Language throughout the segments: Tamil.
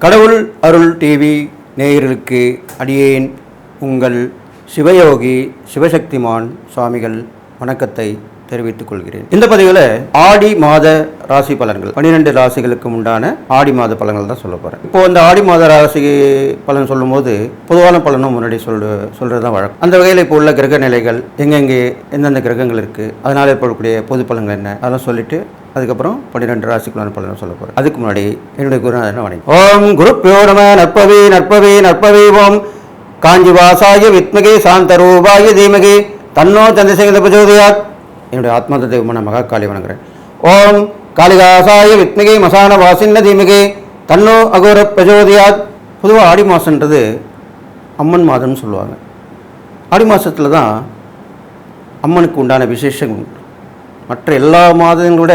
கடவுள் அருள் டிவி நேயர்களுக்கு அடியேன் உங்கள் சிவயோகி சிவசக்திமான் சுவாமிகள் வணக்கத்தை தெரிவித்துக் கொள்கிறேன். இந்த பதிவில் ஆடி மாத ராசி பலன்கள் பன்னிரெண்டு ராசிகளுக்கு உண்டான ஆடி மாத பலன்கள் தான் சொல்ல போகிறேன் இப்போ இந்த ஆடி மாத ராசி பலன் சொல்லும்போது பொதுவான பலனும் முன்னாடி சொல் சொல்கிறது தான் வழக்கம். அந்த வகையில் இப்போ உள்ள கிரக நிலைகள் எங்கெங்கே எந்தெந்த கிரகங்கள் இருக்குது அதனால் ஏற்படக்கூடிய பொது பலன்கள் என்ன அதெல்லாம் சொல்லிட்டு அதுக்கப்புறம் பன்னிரெண்டு ராசிக்குள்ளான பலனும் சொல்ல போகிறேன் அதுக்கு முன்னாடி என்னுடைய குருநாதன் வணக்கம் ஓம் குரு பியோரம நற்பவி நற்பவி நற்பவி ஓம். காஞ்சி வாசாய சாந்த சாந்தரூபாய தீமகி. தன்னோ சந்திரசேகர பிரஜோதயாத் என்னுடைய ஆத்மாத தெய்வமான மகாகாளி வணங்குறேன். ஓம் காளிதாசாய வித்மகி மசான வாசின்ன தீமகி. தன்னோ அகோர பிரஜோதயாத் பொதுவாக ஆடி மாதன்றது அம்மன் மாதம்னு சொல்லுவாங்க. ஆடி மாதத்தில் தான் அம்மனுக்கு உண்டான விசேஷங்கள் உண்டு. மற்ற எல்லா மாதங்களோட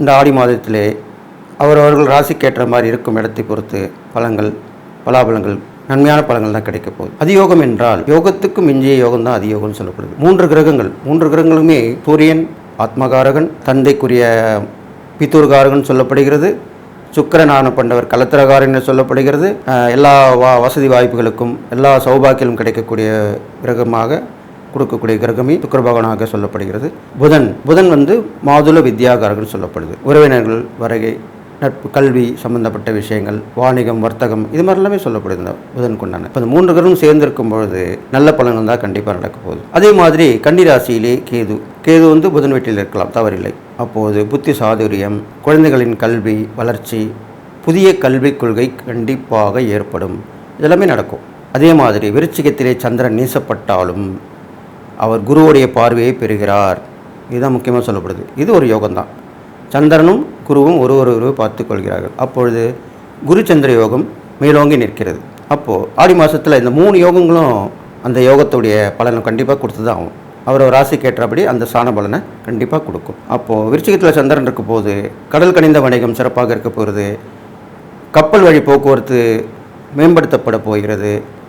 இந்த ஆடி மாதத்திலே அவரவர்கள் ராசிக்கேற்ற மாதிரி இருக்கும் இடத்தை பொறுத்து பழங்கள் பலாபலங்கள் நன்மையான பலங்கள் தான் கிடைக்க போகுது. அதியோகம் என்றால் யோகத்துக்கு மிஞ்சிய யோகம் தான் அதியோகம்னு சொல்லப்படுது. மூன்று கிரகங்கள். மூன்று கிரகங்களுமே சூரியன் ஆத்மகாரகன் தந்தைக்குரிய பித்தூர்காரகன் சொல்லப்படுகிறது சுக்கிரனான பண்டவர் கலத்திரகாரன் சொல்லப்படுகிறது. எல்லா வா வசதி வாய்ப்புகளுக்கும் எல்லா சௌபாக்கியிலும் கிடைக்கக்கூடிய கிரகமாக கொடுக்கக்கூடிய கிரகமே சுக்கர பகவானாக சொல்லப்படுகிறது. புதன் புதன் வந்து மாதுள வித்யாகாரகன் சொல்லப்படுது. உறவினர்கள் வருகை நட்பு கல்வி சம்பந்தப்பட்ட விஷயங்கள் வாணிகம் வர்த்தகம் இது மாதிரி எல்லாமே சொல்லப்படுது இந்த புதன் கொண்டான. இப்போ இந்த மூன்று கிரகம் சேர்ந்திருக்கும் பொழுது நல்ல பலன்கள் தான் கண்டிப்பாக நடக்க போகுது. அதே மாதிரி கன்னிராசியிலே கேது. கேது வந்து புதன் வீட்டில் இருக்கலாம் தவறில்லை. அப்போது புத்தி சாதுரியம் குழந்தைகளின் கல்வி வளர்ச்சி புதிய கல்விக் கொள்கை கண்டிப்பாக ஏற்படும். இதெல்லாமே நடக்கும். அதே மாதிரி விருச்சிகத்திலே சந்திரன் நீசப்பட்டாலும் அவர் குருவுடைய பார்வையை பெறுகிறார். இதுதான் முக்கியமாக சொல்லப்படுது. இது ஒரு யோகம்தான். சந்திரனும் குருவும் ஒரு ஒரு பார்த்து கொள்கிறார்கள். அப்பொழுது குரு சந்திர யோகம் மேலோங்கி நிற்கிறது. அப்போது ஆடி மாதத்தில் இந்த மூணு யோகங்களும் அந்த யோகத்துடைய பலனை கண்டிப்பாக கொடுத்து தான் ஆகும். அவர் ராசிக்கு ஏற்றபடி அந்த சாண பலனை கண்டிப்பாக கொடுக்கும். அப்போது விருச்சிகத்தில் சந்திரன் இருக்க போது கடல் கனிந்த வணிகம் சிறப்பாக இருக்க போகிறது. கப்பல் வழி போக்குவரத்து மேம்படுத்தப்பட போகிறது.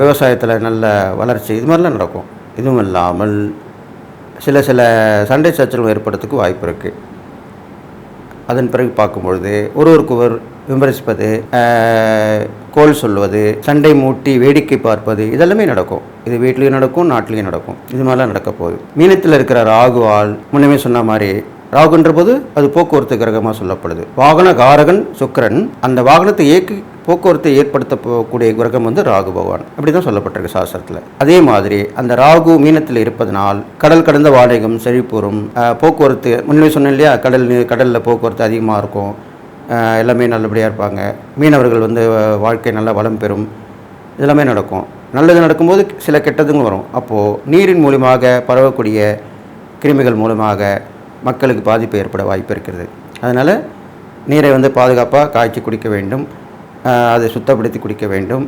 விவசாயத்தில் நல்ல வளர்ச்சி இது மாதிரிலாம் நடக்கும். இதுவும் இல்லாமல் சில சில சண்டை சச்சரவு ஏற்படுறதுக்கு வாய்ப்பு இருக்குது அதன் பிறகு பார்க்கும்பொழுது ஒருவருக்கொருவர் விமர்சிப்பது கோல் சொல்வது சண்டை மூட்டி வேடிக்கை பார்ப்பது இதெல்லாமே நடக்கும். இது வீட்லேயும் நடக்கும் நாட்டிலையும் நடக்கும். இது மாதிரிலாம் நடக்க போகுது. மீனத்தில் இருக்கிற ராகுவால் முன்னமே சொன்ன மாதிரி ராகுன்ற போது அது போக்குவரத்து கிரகமாக சொல்லப்படுது. வாகன காரகன் சுக்கரன் அந்த வாகனத்தை இயக்கி போக்குவரத்தை ஏற்படுத்த போகக்கூடிய கிரகம் வந்து ராகு பகவான். அப்படி தான் சொல்லப்பட்டிருக்கு சாஸ்திரத்தில். அதே மாதிரி அந்த ராகு மீனத்தில் இருப்பதனால் கடல் கடந்த வாடகம் செழிப்புறும். போக்குவரத்து முன்னே சொன்னேன் இல்லையா கடல் கடலில் போக்குவரத்து அதிகமாக இருக்கும். எல்லாமே நல்லபடியாக இருப்பாங்க. மீனவர்கள் வந்து வாழ்க்கை நல்லா வளம் பெறும். இதெல்லாமே நடக்கும். நல்லது நடக்கும்போது சில கெட்டதுங்களும் வரும். அப்போது நீரின் மூலியமாக பரவக்கூடிய கிருமிகள் மூலமாக மக்களுக்கு பாதிப்பு ஏற்பட வாய்ப்பு இருக்கிறது. அதனால் நீரை வந்து பாதுகாப்பாக காய்ச்சி குடிக்க வேண்டும். அதை சுத்தப்படுத்தி குடிக்க வேண்டும்.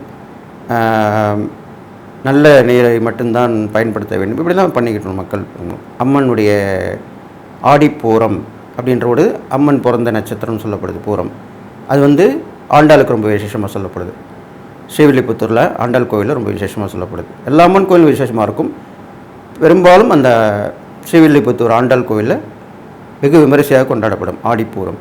நல்ல நீரை மட்டும்தான் பயன்படுத்த வேண்டும். இப்படிலாம் பண்ணிக்கிட்டோம் மக்கள். அம்மனுடைய ஆடிப்பூரம் அப்படின்ற ஒரு அம்மன் பிறந்த நட்சத்திரம் சொல்லப்படுது பூரம். அது வந்து ஆண்டாளுக்கு ரொம்ப விசேஷமாக சொல்லப்படுது. ஸ்ரீவில்லிபுத்தூரில் ஆண்டாள் கோயிலில் ரொம்ப விசேஷமாக சொல்லப்படுது. எல்லா அம்மன் கோயிலும் விசேஷமாக இருக்கும். பெரும்பாலும் அந்த ஸ்ரீவில்லிபுத்தூர் ஆண்டாள் கோயிலில் வெகு விமரிசையாக கொண்டாடப்படும் ஆடிப்பூரம்.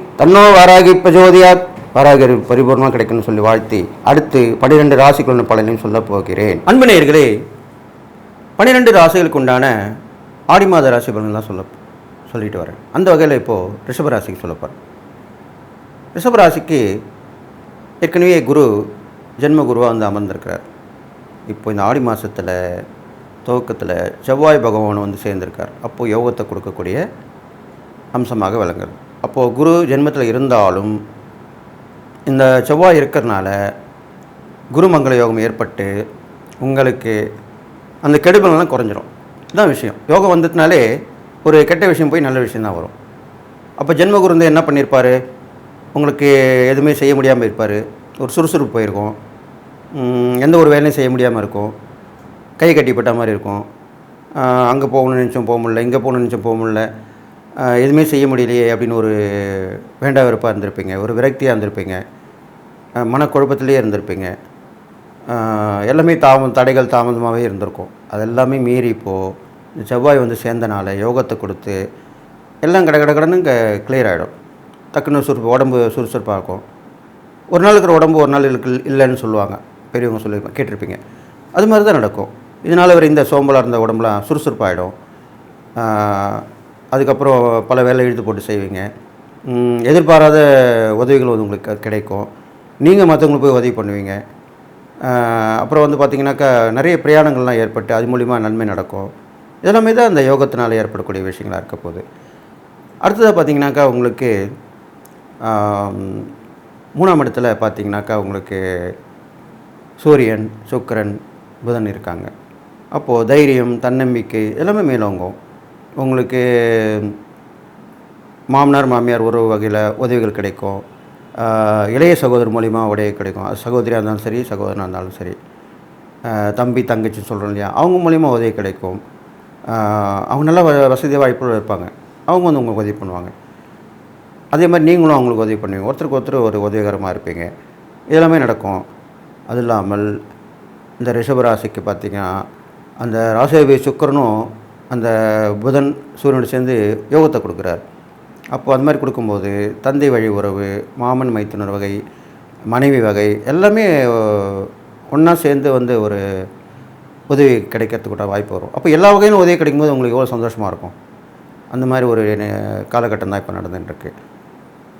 தன்னோ வாராகி பிரஜோதியாத் வாராகி பரிபூர்ணமாக கிடைக்கும்னு சொல்லி வாழ்த்தி அடுத்து பன்னிரெண்டு ராசிக்குள்ள பலனையும் சொல்லப் போகிறேன். அன்பு நேயர்களே பன்னிரெண்டு ராசிகளுக்கு உண்டான ஆடி மாத ராசி பலன்லாம் சொல்ல சொல்லிட்டு வரேன். அந்த வகையில் இப்போது ரிஷபராசிக்கு சொல்ல போகிறேன் ரிஷபராசிக்கு ஏற்கனவே குரு ஜென்ம குருவாக வந்து அமர்ந்திருக்கிறார். இப்போ இந்த ஆடி மாதத்தில் துவக்கத்தில் செவ்வாய் பகவான் வந்து சேர்ந்திருக்கார். அப்போது யோகத்தை கொடுக்கக்கூடிய அம்சமாக விளங்குறது அப்போது குரு ஜென்மத்தில் இருந்தாலும் இந்த செவ்வாய் இருக்கிறனால குருமங்கள யோகம் ஏற்பட்டு உங்களுக்கு அந்த கெடுபலெல்லாம் குறைஞ்சிரும். இதுதான் விஷயம். யோகம் வந்ததுனாலே ஒரு கெட்ட விஷயம் போய் நல்ல விஷயம் தான் வரும். அப்போ ஜென்மகுரு வந்து என்ன பண்ணியிருப்பார்? உங்களுக்கு எதுவுமே செய்ய முடியாமல் இருப்பார். ஒரு சுறுசுறுப்பு போயிருக்கும். எந்த ஒரு வேலையும் செய்ய முடியாமல் இருக்கும். கை கட்டிப்பட்ட மாதிரி இருக்கும். அங்கே போகணும்னு நினச்சோம் போக முடில இங்கே போகணும்னு நினச்சோம் போக முடில எதுவுமே செய்ய முடியலையே அப்படின்னு ஒரு வேண்டா வெறுப்பாக இருந்திருப்பீங்க ஒரு விரக்தியாக இருந்திருப்பீங்க மனக்குழப்பத்திலே இருந்திருப்பீங்க. எல்லாமே தாமதம் தடைகள் தாமதமாகவே இருந்திருக்கும். அது எல்லாமே மீறி இப்போது இந்த செவ்வாய் வந்து சேர்ந்தனால யோகத்தை கொடுத்து எல்லாம் கட கட கடன்னு இங்கே கிளியர் ஆகிடும் டக்குன்னு சுறுப்பு உடம்பு சுறுசுறுப்பாக இருக்கும். ஒரு நாள் இருக்கிற உடம்பு ஒரு நாள் இருக்கு இல்லைன்னு சொல்லுவாங்க. பெரியவங்க சொல்லி கேட்டிருப்பீங்க. அது மாதிரி தான் நடக்கும். இதனால் வரை இந்த சோம்பலாக இருந்த உடம்புலாம் சுறுசுறுப்பாகிடும் அதுக்கப்புறம் பல வேலை இழுத்து போட்டு செய்வீங்க. எதிர்பாராத உதவிகள் வந்து உங்களுக்கு கிடைக்கும். நீங்கள் மற்றவங்களுக்கு போய் உதவி பண்ணுவீங்க. அப்புறம் வந்து பார்த்திங்கனாக்கா நிறைய பிரயாணங்கள்லாம் ஏற்பட்டு அது மூலிமா நன்மை நடக்கும். இதெல்லாமே தான் அந்த யோகத்தினால் ஏற்படக்கூடிய விஷயங்களாக இருக்க போகுது. அடுத்ததாக பார்த்திங்கனாக்கா உங்களுக்கு மூணாம் இடத்துல பார்த்தீங்கன்னாக்கா உங்களுக்கு சூரியன் சுக்கிரன் புதன் இருக்காங்க. அப்போது தைரியம் தன்னம்பிக்கை எல்லாமே மேலோங்கும். உங்களுக்கு மாமனார் மாமியார் உறவு வகையில் உதவிகள் கிடைக்கும். இளைய சகோதரர் மூலிமா உதவி கிடைக்கும். அது சகோதரியாக இருந்தாலும் சரி சகோதரனாக இருந்தாலும் சரி. தம்பி தங்கச்சின்னு சொல்கிறோம் இல்லையா? அவங்க மூலிமா உதவி கிடைக்கும். அவங்க நல்ல வ- வசதி வாய்ப்புகள் இருப்பாங்க. அவங்க வந்து உங்களுக்கு உதவி பண்ணுவாங்க. அதே மாதிரி நீங்களும் அவங்களுக்கு உதவி பண்ணுவீங்க. ஒருத்தருக்கு ஒருத்தர் ஒரு உதவிகரமாக இருப்பீங்க. இதெல்லாமே நடக்கும். அது இல்லாமல் இந்த ரிஷபராசிக்கு பார்த்திங்கன்னா அந்த ராசியாபி சுக்கிரனும் அந்த புதன் சூரியனோடு சேர்ந்து யோகத்தை கொடுக்குறார். அப்போ அது மாதிரி கொடுக்கும்போது தந்தை வழி உறவு மாமன் மைத்துனர் வகை மனைவி வகை எல்லாமே ஒன்றா சேர்ந்து வந்து ஒரு உதவி கிடைக்கிறதுக்கூட வாய்ப்பு வரும். அப்போ எல்லா வகையிலும் உதவி கிடைக்கும்போது உங்களுக்கு எவ்வளோ சந்தோஷமாக இருக்கும்? அந்த மாதிரி ஒரு காலகட்டம்தான் காலகட்டம் தான் இப்போ நடந்துட்டுருக்கு.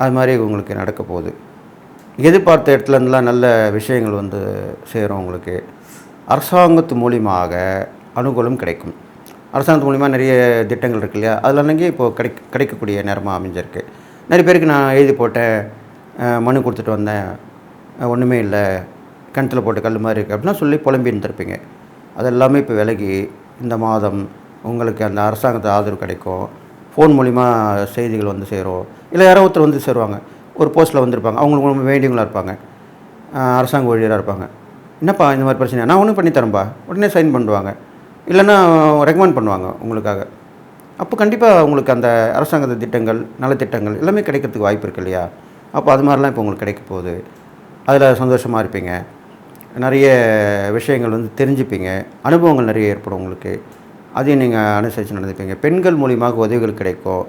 அது மாதிரி உங்களுக்கு நடக்க போகுது. எதிர்பார்த்த இடத்துல இருந்தெல்லாம் நல்ல விஷயங்கள் வந்து சேரும் உங்களுக்கு. அரசாங்கத்து மூலியமாக அனுகூலம் கிடைக்கும். அரசாங்கத்து மூலிமா நிறைய திட்டங்கள் இருக்கு இல்லையா? அதில் அன்றைக்கி இப்போது கிடை கிடைக்கக்கூடிய நேரமாக அமைஞ்சிருக்கு. நிறைய பேருக்கு நான் எழுதி போட்டேன் மனு கொடுத்துட்டு வந்தேன். ஒன்றுமே இல்லை. கிணத்துல போட்டு கல் மாதிரி இருக்குது அப்படின்னா சொல்லி புலம்பி இருந்திருப்பீங்க. அது எல்லாமே இப்போ விலகி இந்த மாதம் உங்களுக்கு அந்த அரசாங்கத்து ஆதரவு கிடைக்கும். ஃபோன் மூலிமா செய்திகள் வந்து சேரும். இல்லை யாரோ ஒருத்தர் வந்து சேருவாங்க. ஒரு போஸ்ட்டில் வந்திருப்பாங்க. அவங்களுக்கு ரொம்ப இருப்பாங்க. அரசாங்க ஊழியராக இருப்பாங்க. என்னப்பா இந்த மாதிரி பிரச்சனை? நான் ஒன்றும் பண்ணித்தரேன்ப்பா உடனே சைன் பண்ணுவாங்க. இல்லைன்னா ரெக்கமெண்ட் பண்ணுவாங்க உங்களுக்காக. அப்போ கண்டிப்பாக உங்களுக்கு அந்த அரசாங்க திட்டங்கள் நலத்திட்டங்கள் எல்லாமே கிடைக்கிறதுக்கு வாய்ப்பு இருக்கு இல்லையா? அப்போ அது மாதிரிலாம் இப்போ உங்களுக்கு கிடைக்க போகுது. அதில் சந்தோஷமாக இருப்பீங்க. நிறைய விஷயங்கள் வந்து தெரிஞ்சுப்பீங்க. அனுபவங்கள் நிறைய ஏற்படும் உங்களுக்கு. அதையும் நீங்கள் அனுசரித்து நடந்துப்பீங்க. பெண்கள் மூலியமாக உதவிகள் கிடைக்கும்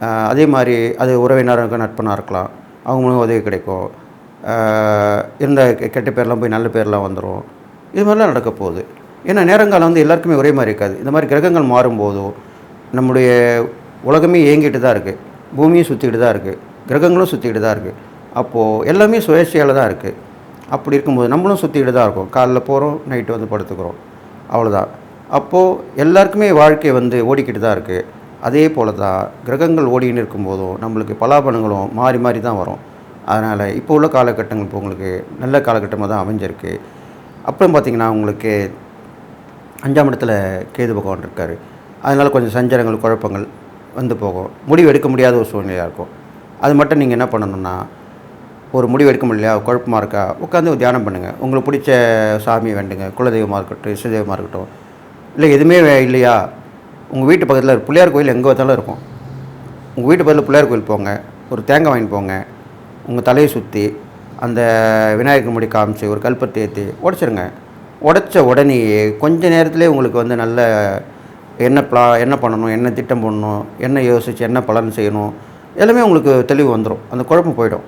அதே மாதிரி அது உறவினராக நட்பனாக இருக்கலாம். அவங்க மூலம் உதவி கிடைக்கும் இருந்த கெ- கெட்ட பேர்லாம் போய் நல்ல பேர்லாம் வந்துடும் இது மாதிரிலாம் நடக்க போகுது. ஏன்னா நேரங்காலம் வந்து எல்லாருக்குமே ஒரே மாதிரி இருக்காது. இந்த மாதிரி கிரகங்கள் மாறும்போதோ நம்முடைய உலகமே இயங்கிட்டு தான் இருக்குது பூமியும் சுற்றிக்கிட்டு தான் இருக்குது கிரகங்களும் சுற்றிக்கிட்டு தான் இருக்குது அப்போது எல்லாமே சுயேட்சையால் தான் இருக்குது அப்படி இருக்கும்போது நம்மளும் சுற்றிக்கிட்டு தான் இருக்கோம். காலைல போகிறோம் நைட்டு வந்து படுத்துக்கிறோம். அவ்வளோதான் அப்போது எல்லாருக்குமே வாழ்க்கை வந்து ஓடிக்கிட்டு தான் இருக்குது அதே போல் தான் கிரகங்கள் ஓடின்னு இருக்கும்போதும் நம்மளுக்கு பலாபலங்களும் மாறி மாறி தான் வரும். அதனால் இப்போ உள்ள காலகட்டங்கள் இப்போ உங்களுக்கு நல்ல காலகட்டமாக தான் அமைஞ்சிருக்கு. அப்புறம் பார்த்திங்கன்னா உங்களுக்கு அஞ்சாம் இடத்துல கேது பகவான் இருக்கார். அதனால் கொஞ்சம் சஞ்சலங்கள் குழப்பங்கள் வந்து போகும். முடிவு எடுக்க முடியாத ஒரு சூழ்நிலையாக இருக்கும். அது மட்டும் நீங்கள் என்ன பண்ணணும்னா ஒரு முடிவு எடுக்க முடியலையா குழப்பமாக இருக்கா உட்காந்து தியானம் பண்ணுங்கள் உங்களுக்கு பிடிச்ச சாமி வேண்டுங்க குலதெய்வமாக இருக்கட்டும் இசைதெய்வமாக இருக்கட்டும். இல்லை எதுவுமே இல்லையா? உங்கள் வீட்டு பக்கத்தில் பிள்ளையார் கோயில் எங்கே பார்த்தாலும் இருக்கும். உங்கள் வீட்டு பக்கத்தில் பிள்ளையார் கோயில் போங்க ஒரு தேங்காய் வாங்கிட்டு போங்க உங்கள் தலையை சுற்றி அந்த விநாயகர் முடி காமிச்சு ஒரு கல்பத்தை ஏற்றி உடச்சிருங்க. உடைச்ச உடனேயே கொஞ்ச நேரத்திலே உங்களுக்கு வந்து நல்ல என்ன ப்ளா என்ன பண்ணணும் என்ன திட்டம் பண்ணணும் என்ன யோசிச்சு என்ன பலன் செய்யணும் எல்லாமே உங்களுக்கு தெளிவு வந்துடும் அந்த குழப்பம் போயிடும்.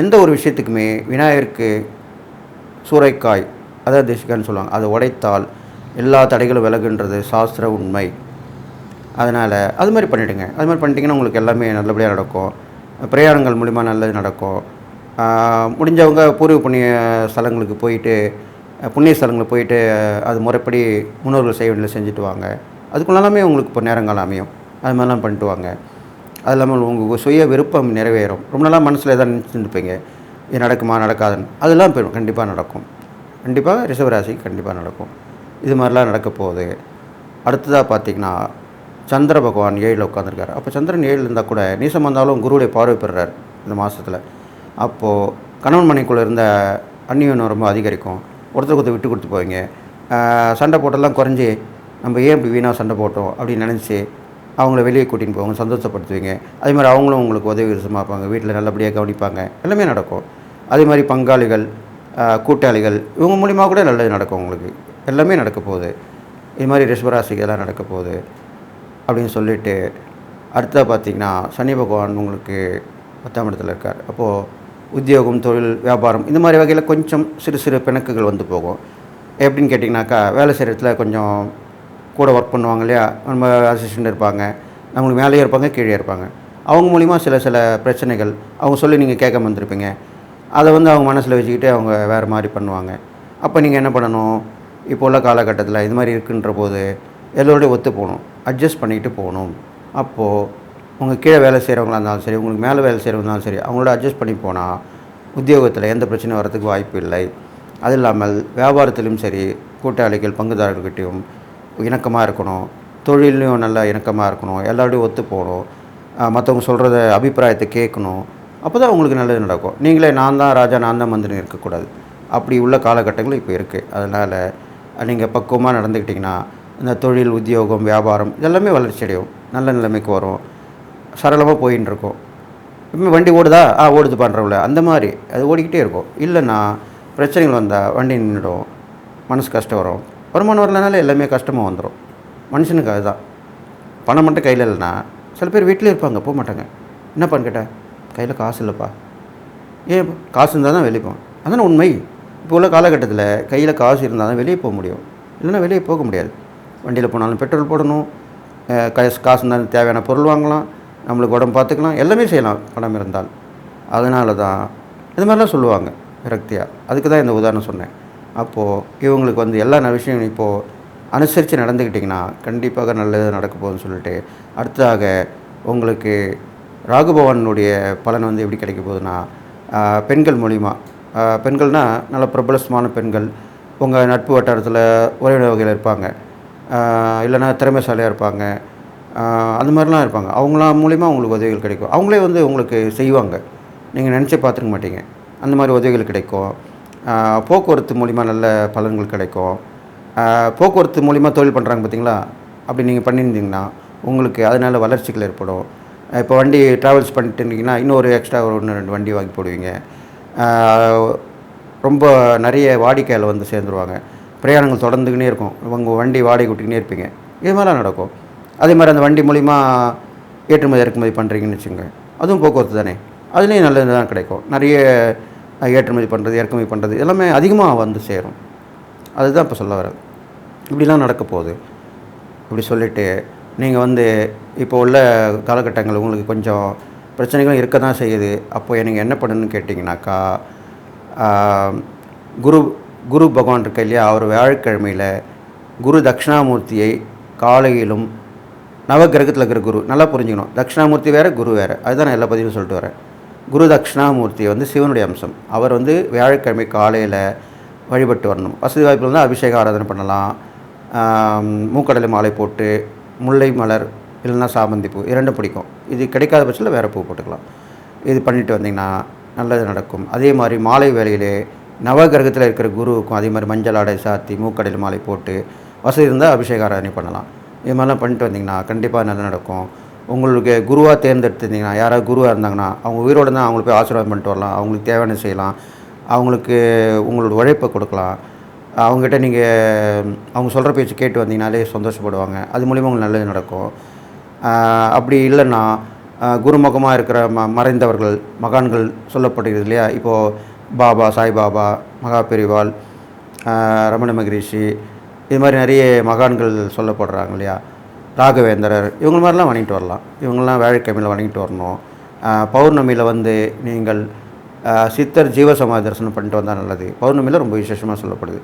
எந்த ஒரு விஷயத்துக்குமே விநாயகருக்கு சூறைக்காய் அதாவது தேசிகான்னு சொல்லுவாங்க. அதை உடைத்தால் எல்லா தடைகளும் விலகுன்றது சாஸ்திர உண்மை. அதனால் அது மாதிரி பண்ணிவிடுங்க அது மாதிரி பண்ணிட்டீங்கன்னா உங்களுக்கு எல்லாமே நல்லபடியாக நடக்கும். பிரயாணங்கள் மூலிமா நல்லது நடக்கும். முடிஞ்சவங்க பூர்வ புண்ணிய ஸ்தலங்களுக்கு போயிட்டு புண்ணிய போயிட்டு அது முறைப்படி முன்னோர்கள் செய்ய வேண்டிய செஞ்சுட்டு வாங்க. அதுக்குள்ளாமே உங்களுக்கு இப்போ நேரங்காலம் அமையும். அது மாதிரிலாம் பண்ணிட்டு வாங்க. அது இல்லாமல் உங்கள் சுய விருப்பம் நிறைவேறும். ரொம்ப நாளாக மனசில் எதாவது நினச்சிருந்துப்பீங்க இது நடக்குமா நடக்காதுன்னு. அதெல்லாம் போயிடும். கண்டிப்பாக நடக்கும். கண்டிப்பாக ரிஷபராசிக்கு கண்டிப்பாக நடக்கும். இது மாதிரிலாம் நடக்க போகுது. அடுத்ததாக பார்த்தீங்கன்னா சந்திர பகவான் ஏழில் உட்காந்துருக்காரு அப்போ சந்திரன் ஏழில் இருந்தால் கூட நீசம் வந்தாலும் குருவுடைய பார்வை பெறுறார் இந்த மாதத்தில் அப்போது கணவன் மனைக்குள்ளே இருந்த அந்நியம் ரொம்ப அதிகரிக்கும். ஒருத்தருக்கு ஒருத்தர் விட்டு கொடுத்து போவீங்க. சண்டை போட்டெல்லாம் குறைஞ்சி நம்ம ஏன் இப்படி வீணாக சண்டை போட்டோம் அப்படின்னு நினச்சி அவங்கள வெளியே கூட்டின்னு போவாங்க சந்தோஷப்படுத்துவீங்க. அதே மாதிரி அவங்களும் உங்களுக்கு உதவி விசமாக இருப்பாங்க வீட்டில் நல்லபடியாக கவனிப்பாங்க. எல்லாமே நடக்கும். அதே மாதிரி பங்காளிகள் கூட்டாளிகள் இவங்க மூலிமா கூட நல்லது நடக்கும் உங்களுக்கு. எல்லாமே நடக்க போகுது. இது மாதிரி ரிஷபராசிக்கு எல்லாம் நடக்க போகுது அப்படின்னு சொல்லிட்டு அடுத்ததாக பார்த்தீங்கன்னா சனி பகவான் உங்களுக்கு பத்தாம் இடத்துல இருக்கார். அப்போது உத்தியோகம் தொழில் வியாபாரம் இந்த மாதிரி வகையில் கொஞ்சம் சிறு சிறு பிணக்குகள் வந்து போகும். எப்படின்னு கேட்டிங்கனாக்கா வேலை செய்கிற இடத்துல கொஞ்சம் கூட ஒர்க் பண்ணுவாங்க இல்லையா? நம்ம அசிஸ்டண்ட் இருப்பாங்க. நம்மளுக்கு மேலேயே இருப்பாங்க கீழே இருப்பாங்க. அவங்க மூலிமா சில சில பிரச்சனைகள் அவங்க சொல்லி நீங்கள் கேட்க வந்திருப்பீங்க அதை வந்து அவங்க மனசில் வச்சுக்கிட்டு அவங்க வேறு மாதிரி பண்ணுவாங்க. அப்போ நீங்கள் என்ன பண்ணணும்? இப்போ உள்ள காலகட்டத்தில் இது மாதிரி இருக்குன்ற போது எல்லோருடைய ஒத்து போகணும். அட்ஜஸ்ட் பண்ணிக்கிட்டு போகணும். அப்போது உங்கள் கீழே வேலை செய்கிறவங்களா இருந்தாலும் சரி உங்களுக்கு மேலே வேலை செய்கிறவங்க இருந்தாலும் சரி அவங்களோட அட்ஜஸ்ட் பண்ணி போனால் உத்தியோகத்தில் எந்த பிரச்சனையும் வரதுக்கு வாய்ப்பு இல்லை. அது இல்லாமல் வியாபாரத்திலும் சரி கூட்டாளிகள் பங்குதாரர்கிட்டையும் இணக்கமாக இருக்கணும். தொழிலையும் நல்லா இணக்கமாக இருக்கணும். எல்லாரோடையும் ஒத்து போகணும். மற்றவங்க சொல்கிறத அபிப்பிராயத்தை கேட்கணும். அப்போ தான் உங்களுக்கு நல்லது நடக்கும். நீங்களே நான் தான் ராஜா நான் தான் மந்திரி இருக்கக்கூடாது. அப்படி உள்ள காலகட்டங்கள் இப்போ இருக்குது அதனால் நீங்கள் பக்குவமாக நடந்துக்கிட்டிங்கன்னா இந்த தொழில் உத்தியோகம் வியாபாரம் இதெல்லாமே வளர்ச்சி அடையும். நல்ல நிலைமைக்கு வரும். சரளமாக போயின்னு இருக்கும் இப்போ வண்டி ஓடுதா? ஆ ஓடுது பண்ணுறவங்கள அந்த மாதிரி அது ஓடிக்கிட்டே இருக்கும். இல்லைன்னா பிரச்சனைகள் வந்தால் வண்டி நின்றுடும். மனசு கஷ்டம் வரும். வருமானம் வரலனால எல்லாமே கஷ்டமாக வந்துடும் மனுஷனுக்கு அதுதான். பணம் மட்டும் கையில் இல்லைன்னா சில பேர் வீட்டிலே இருப்பாங்க போக மாட்டாங்க. என்னப்பான்னு கேட்டேன் கையில் காசு இல்லைப்பா. ஏன் காசு இருந்தால் தான் வெளியே போவேன் அதானே உண்மை. இப்போ உள்ள காலகட்டத்தில் கையில் காசு இருந்தால் தான் வெளியே போக முடியும். இல்லைன்னா வெளியே போக முடியாது. வண்டியில் போனாலும் பெட்ரோல் போடணும். காசு காசு இருந்தாலும் தேவையான பொருள் வாங்கலாம். நம்மளுக்கு உடம்பு பார்த்துக்கலாம் எல்லாமே செய்யலாம் பணம் இருந்தால். அதனால தான் இது மாதிரிலாம் சொல்லுவாங்க விரக்தியாக அதுக்கு தான் இந்த உதாரணம் சொன்னேன். அப்போது இவங்களுக்கு வந்து எல்லா நல்ல விஷயம் இப்போது அனுசரித்து நடந்துக்கிட்டிங்கன்னா கண்டிப்பாக நல்லது நடக்க போகுதுன்னு சொல்லிட்டு அடுத்ததாக உங்களுக்கு ராகுபவனுடைய பலன் வந்து எப்படி கிடைக்க போகுதுன்னா பெண்கள் மூலிமா பெண்கள்னால் நல்ல பிரபலமான பெண்கள். உங்கள் நட்பு வட்டாரத்தில் உறவினர் வகையில் இருப்பாங்க. இல்லைன்னா திறமைசாலியாக இருப்பாங்க. அது மாதிரிலாம் இருப்பாங்க. அவங்களாம் மூலிமா உங்களுக்கு உதவிகள் கிடைக்கும். அவங்களே வந்து உங்களுக்கு செய்வாங்க. நீங்கள் நினச்சி பார்த்துருக்க மாட்டீங்க. அந்த மாதிரி உதவிகள் கிடைக்கும். போக்குவரத்து மூலிமா நல்ல பலன்கள் கிடைக்கும். போக்குவரத்து மூலிமா தொழில் பண்ணுறாங்க பார்த்தீங்களா? அப்படி நீங்கள் பண்ணியிருந்தீங்கன்னா உங்களுக்கு அதனால் வளர்ச்சிகள் ஏற்படும். இப்போ வண்டி ட்ராவல்ஸ் பண்ணிட்டு இருந்தீங்கன்னா இன்னொரு எக்ஸ்ட்ரா ஒரு ஒன்று ரெண்டு வண்டி வாங்கி போடுவீங்க. ரொம்ப நிறைய வாடிக்கையில் வந்து சேர்ந்துருவாங்க. பிரயாணங்கள் தொடர்ந்துக்கினே இருக்கும். உங்கள் வண்டி வாடகை விட்டுக்கினே இருப்பீங்க. இது மாதிரிலாம் நடக்கும். அதே மாதிரி அந்த வண்டி மூலிமா ஏற்றுமதி இறக்குமதி பண்ணுறீங்கன்னு வச்சுங்க அதுவும் போக்குவரத்து தானே. அதுலேயும் நல்லது தான் கிடைக்கும். நிறைய ஏற்றுமதி பண்ணுறது இறக்குமதி பண்ணுறது எல்லாமே அதிகமாக வந்து சேரும். அதுதான் இப்போ சொல்ல வரேன் இப்படிலாம் நடக்க போகுது. இப்படி சொல்லிவிட்டு நீங்கள் வந்து இப்போ உள்ள காலகட்டங்கள் உங்களுக்கு கொஞ்சம் பிரச்சனைகளும் இருக்க தான் செய்யுது. அப்போ நீங்கள் என்ன பண்ணணும்னு கேட்டிங்கனாக்கா குரு குரு பகவான் இருக்க இல்லையா அவர் வியாழக்கிழமையில் குரு தட்சிணாமூர்த்தியை காலையிலும் நவகிரகத்தில் இருக்கிற குரு. நல்லா புரிஞ்சுக்கணும். தட்சிணாமூர்த்தி வேறு குரு வேறு. அதுதான் நான் எல்லா பதிவும் சொல்லிட்டு வரேன். குரு தட்சிணாமூர்த்தி வந்து சிவனுடைய அம்சம். அவர் வந்து வியாழக்கிழமை காலையில் வழிபட்டு வரணும். வசதி வாய்ப்பு இருந்தால் அபிஷேக ஆராதனை பண்ணலாம். மூக்கடலை மாலை போட்டு முல்லை மலர் இல்லைன்னா சாமந்தி பூ இரண்டும் பிடிக்கும். இது கிடைக்காத பட்சத்தில் வேறு பூ போட்டுக்கலாம். இது பண்ணிட்டு வந்தீங்கன்னா நல்லது நடக்கும். அதே மாதிரி மாலை வேலையிலே நவகிரகத்தில் இருக்கிற குருவுக்கும் அதே மாதிரி மஞ்சள் ஆடை சாத்தி மூக்கடையில் மாலை போட்டு வசதி இருந்தால் அபிஷேக ஆராதனை பண்ணலாம். இது மாதிரிலாம் பண்ணிட்டு வந்தீங்கன்னா கண்டிப்பாக நல்லது நடக்கும். உங்களுக்கு குருவாக தேர்ந்தெடுத்திருந்தீங்கன்னா யாராவது குருவாக இருந்தாங்கன்னா அவங்க உயிரோடு தான் அவங்களுக்கு போய் ஆசீர்வாதம் பண்ணிட்டு வரலாம். அவங்களுக்கு தேவையான செய்யலாம். அவங்களுக்கு உங்களோட உழைப்பை கொடுக்கலாம். அவங்ககிட்ட நீங்கள் அவங்க சொல்கிற பேச்சு கேட்டு வந்தீங்கனாலே சந்தோஷப்படுவாங்க. அது மூலிமா உங்களுக்கு நல்லது நடக்கும். அப்படி இல்லைன்னா குருமுகமாக இருக்கிற ம மறைந்தவர்கள் மகான்கள் சொல்லப்படுகிறது இல்லையா? இப்போது பாபா சாய்பாபா மகா பெரிவாள் ரமண மகரிஷி இது மாதிரி நிறைய மகான்கள் சொல்லப்படுறாங்க இல்லையா? ராகவேந்திரர் இவங்க மாதிரிலாம் வணங்கிட்டு வரலாம். இவங்கெல்லாம் வேலைக்கிழமையில் வணங்கிட்டு வரணும். பௌர்ணமியில் வந்து நீங்கள் சித்தர் ஜீவசமாதி தரிசனம் பண்ணிட்டு வந்தால் நல்லது. பௌர்ணமியில் ரொம்ப விசேஷமாக சொல்லப்படுது.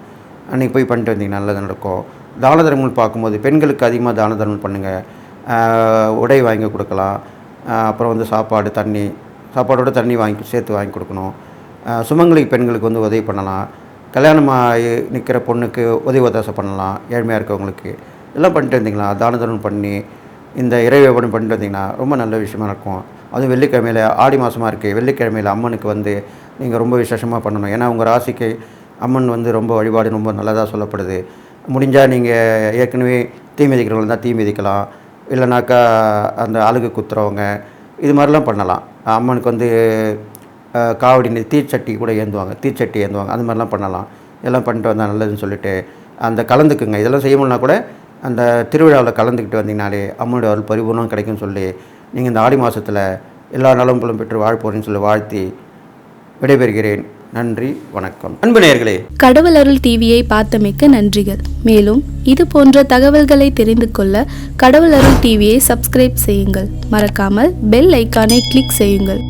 அன்றைக்கி போய் பண்ணிட்டு வந்தீங்கன்னா நல்லது நடக்கும். தான தர்மங்கள் பார்க்கும்போது பெண்களுக்கு அதிகமாக தான தர்மம் பண்ணுங்கள் உடை வாங்கி கொடுக்கலாம். அப்புறம் வந்து சாப்பாடு தண்ணி சாப்பாடோட தண்ணி வாங்கி சேர்த்து வாங்கி கொடுக்கணும். ஆஹ் சுமங்கலி பெண்களுக்கு வந்து உதவி பண்ணலாம். கல்யாணமாக நிற்கிற பொண்ணுக்கு உதவி ஒத்தாசை பண்ணலாம் ஏழ்மையாக இருக்கவங்களுக்கு. இதெல்லாம் பண்ணிட்டு வந்தீங்களா? தான தர்மம் பண்ணி இந்த இறைவேபனம் பண்ணிட்டு வந்தீங்கன்னா ரொம்ப நல்ல விஷயமா இருக்கும். அதுவும் வெள்ளிக்கிழமையில் ஆடி மாதமாக இருக்குது வெள்ளிக்கிழமையில் அம்மனுக்கு வந்து நீங்கள் ரொம்ப விசேஷமாக பண்ணணும். ஏன்னா உங்கள் ராசிக்கு அம்மன் வந்து ரொம்ப வழிபாடு ரொம்ப நல்லதாக சொல்லப்படுது. முடிஞ்சால் நீங்கள் ஏற்கனவே தீ மிதிக்கிறவங்க தான் தீ மிதிக்கலாம். இல்லைனாக்கா அந்த அழுகு குத்துறவங்க இது மாதிரிலாம் பண்ணலாம். அம்மனுக்கு வந்து காவடி நெ- தீச்சட்டி கூட ஏந்துவாங்க தீச்சட்டி ஏந்துவாங்க அது மாதிரிலாம் பண்ணலாம். இதெல்லாம் பண்ணிட்டு வந்தால் நல்லதுன்னு சொல்லிட்டு அந்த கலந்துக்குங்க. இதெல்லாம் செய்யணும்னா கூட அந்த திருவிழாவில் கலந்துக்கிட்டு வந்தீங்கனாலே அம்மனுடைய அருள் பரிபூர்ணம் கிடைக்கும்னு சொல்லி நீங்கள் இந்த ஆடி மாதத்தில் எல்லா நலம் புலம் பெற்று வாழ்ப்போறேன்னு சொல்லி வாழ்த்தி விடைபெறுகிறேன். நன்றி வணக்கம். அன்பு நேர்களே கடவுள் அருள் டிவியை பார்த்தமைக்க நன்றிகள். மேலும் இது போன்ற தகவல்களை தெரிந்து கொள்ள கடவுள் அருள் டிவியை சப்ஸ்கிரைப் செய்யுங்கள். மறக்காமல் பெல் ஐக்கானை கிளிக் செய்யுங்கள்.